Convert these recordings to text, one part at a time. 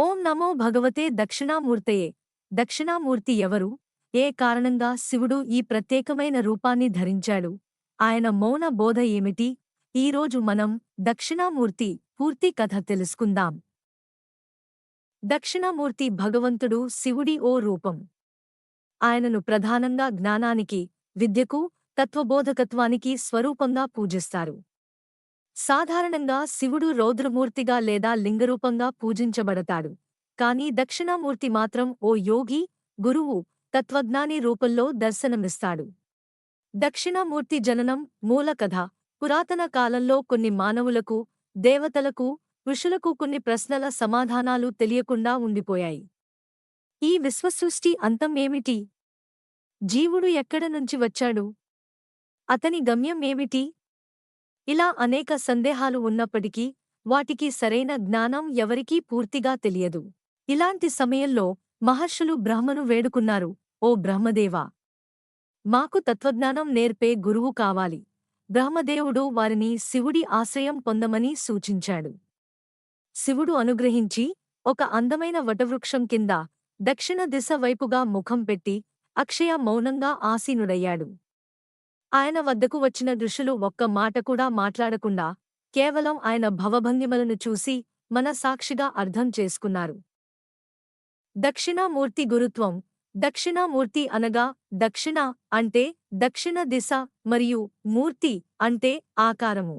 ఓం నమో భగవతే దక్షిణామూర్తయే. దక్షిణామూర్తి ఎవరు? ఏ కారణంగా శివుడు ఈ ప్రత్యేకమైన రూపాన్ని ధరించాడు? ఆయన మౌన బోధ ఏమిటి? ఈరోజు మనం దక్షిణామూర్తి పూర్తి కథ తెలుసుకుందాం. దక్షిణామూర్తి భగవంతుడు శివుడి ఓ రూపం. ఆయనను ప్రధానంగా జ్ఞానానికి విద్యకు తత్వబోధకత్వానికి స్వరూపంగా పూజిస్తారు. సాధారణంగా శివుడు రౌద్రమూర్తిగా లేదా లింగరూపంగా పూజించబడతాడు. కాని దక్షిణామూర్తి మాత్రం ఓ యోగి గురువు తత్వజ్ఞాని రూపంలో దర్శనమిస్తాడు. దక్షిణామూర్తి జననం మూలకథ పురాతన కాలంలో కొన్ని మానవులకు దేవతలకు ఋషులకు కొన్ని ప్రశ్నల సమాధానాలు తెలియకుండా ఉండిపోయాయి. ఈ విశ్వసృష్టి అంతం ఏమిటి? జీవుడు ఎక్కడ నుంచి వచ్చాడు? అతని గమ్యం ఏమిటి? ఇలా అనేక సందేహాలు ఉన్నప్పటికీ వాటికి సరైన జ్ఞానం ఎవరికీ పూర్తిగా తెలియదు. ఇలాంటి సమయంలో మహర్షులు బ్రహ్మను వేడుకున్నారు ఓ బ్రహ్మదేవా! మాకు తత్వజ్ఞానం నేర్పే గురువు కావాలి. బ్రహ్మదేవుడు వారిని శివుడి ఆశ్రయం పొందమని సూచించాడు. శివుడు అనుగ్రహించి ఒక అందమైన వటవృక్షం కింద దక్షిణ దిశ వైపుగా ముఖం పెట్టి అక్షయ మౌనంగా ఆసీనుడయ్యాడు. ఆయన వద్దకు వచ్చిన ఋషులు ఒక్క మాట కూడా మాట్లాడకుండా కేవలం ఆయన భవభంగిమలను చూసి మన సాక్షిగా అర్థం చేసుకున్నారు. దక్షిణామూర్తి గురుత్వం దక్షిణామూర్తి అనగా దక్షిణ అంటే దక్షిణ దిశ మరియు మూర్తి అంటే ఆకారము.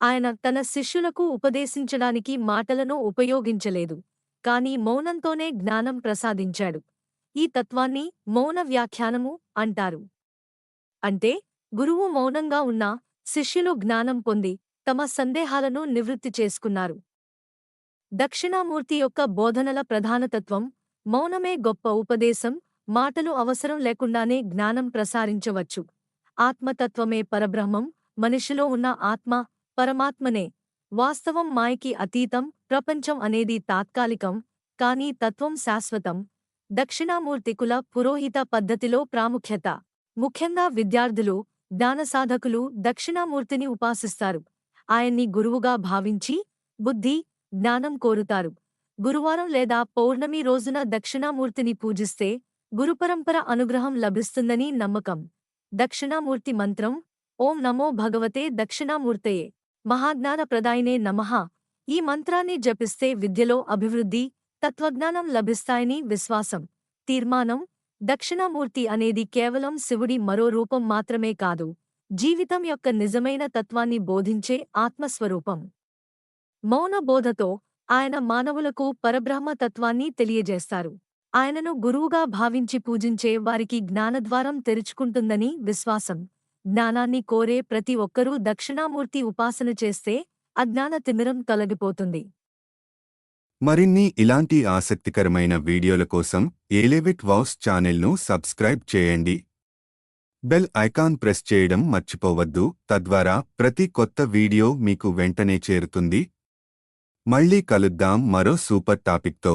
ఆయన తన శిష్యులకు ఉపదేశించడానికి మాటలను ఉపయోగించలేదు కాని మౌనంతోనే జ్ఞానం ప్రసాదించాడు. ఈ తత్వాన్ని మౌన వ్యాఖ్యానము అంటారు. అంటే గురువు మౌనంగా ఉన్నా శిష్యులు జ్ఞానం పొంది తమ సందేహాలను నివృత్తి చేసుకున్నారు. దక్షిణామూర్తి యొక్క బోధనల ప్రధానతత్వం మౌనమే గొప్ప ఉపదేశం మాటలు అవసరం లేకుండానే జ్ఞానం ప్రసారించవచ్చు. ఆత్మతత్వమే పరబ్రహ్మం మనిషిలో ఉన్న ఆత్మ పరమాత్మనే. వాస్తవం మాయకి అతీతం ప్రపంచం అనేది తాత్కాలికం కానీ తత్వం శాశ్వతం. దక్షిణామూర్తికుల పురోహిత పద్ధతిలో ప్రాముఖ్యత. ముఖ్యంగా విద్యార్థులు జ్ఞానసాధకులు దక్షిణామూర్తిని ఉపాసిస్తారు. ఆయన్ని గురువుగా భావించి బుద్ధి జ్ఞానం కోరుతారు. గురువారం లేదా పౌర్ణమి రోజున దక్షిణామూర్తిని పూజిస్తే గురుపరంపర అనుగ్రహం లభిస్తుందని నమ్మకం. దక్షిణామూర్తి మంత్రం ఓం నమో భగవతే దక్షిణామూర్తయే. మహాజ్ఞానప్రదాయినే నమః. ఈ మంత్రాన్ని జపిస్తే విద్యలో అభివృద్ధి తత్వజ్ఞానం లభిస్తాయని విశ్వాసం. తీర్మానం దక్షిణామూర్తి అనేది కేవలం శివుడి మరో రూపం మాత్రమే కాదు జీవితం యొక్క నిజమైన తత్వాన్ని బోధించే ఆత్మస్వరూపం. మౌన బోధతో ఆయన మానవులకు పరబ్రహ్మ తత్వాన్ని తెలియజేస్తారు. ఆయనను గురువుగా భావించి పూజించే వారికి జ్ఞానద్వారం తెరుచుకుంటుందని విశ్వాసం. జ్ఞానాన్ని కోరే ప్రతి ఒక్కరూ దక్షిణామూర్తి ఉపాసన చేస్తే అజ్ఞాన తిమిరం తొలగిపోతుంది. మరిన్ని ఇలాంటి ఆసక్తికరమైన వీడియోల కోసం ఏలేవిట్ వౌస్ ఛానల్ను సబ్స్క్రైబ్ చేయండి. బెల్ ఐకాన్ ప్రెస్ చేయడం మర్చిపోవద్దు. తద్వారా ప్రతి కొత్త వీడియో మీకు వెంటనే చేరుతుంది. మళ్ళీ కలుద్దాం మరో సూపర్ టాపిక్తో.